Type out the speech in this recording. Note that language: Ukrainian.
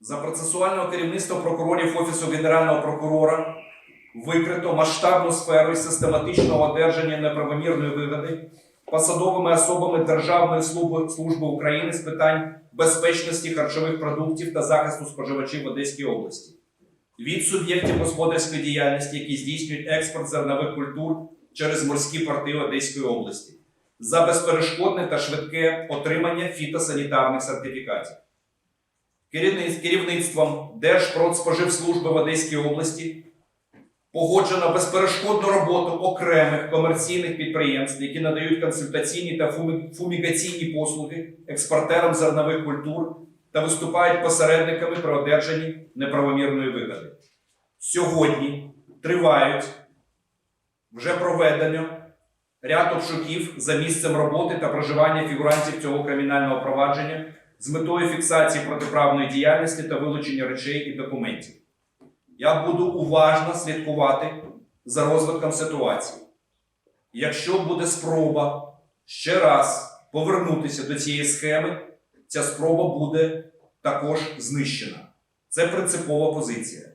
За процесуального керівництва прокурорів Офісу Генерального прокурора викрито масштабну сферу систематичного одержання неправомірної вигоди посадовими особами Державної служби, України з питань безпечності харчових продуктів та захисту споживачів в Одеській області від суб'єктів господарської діяльності, які здійснюють експорт зернових культур через морські порти Одеської області, за безперешкодне та швидке отримання фітосанітарних сертифікатів. Керівництвом Держпродспоживслужби в Одеській області погоджено безперешкодну роботу окремих комерційних підприємств, які надають консультаційні та фумі- фумігаційні послуги експортерам зернових культур та виступають посередниками при одержанні неправомірної вигоди. Сьогодні тривають вже проведено ряд обшуків за місцем роботи та проживання фігурантів цього кримінального провадження з метою фіксації протиправної діяльності та вилучення речей і документів. Я буду уважно слідкувати за розвитком ситуації. Якщо буде спроба ще раз повернутися до цієї схеми, ця спроба буде також знищена. Це принципова позиція.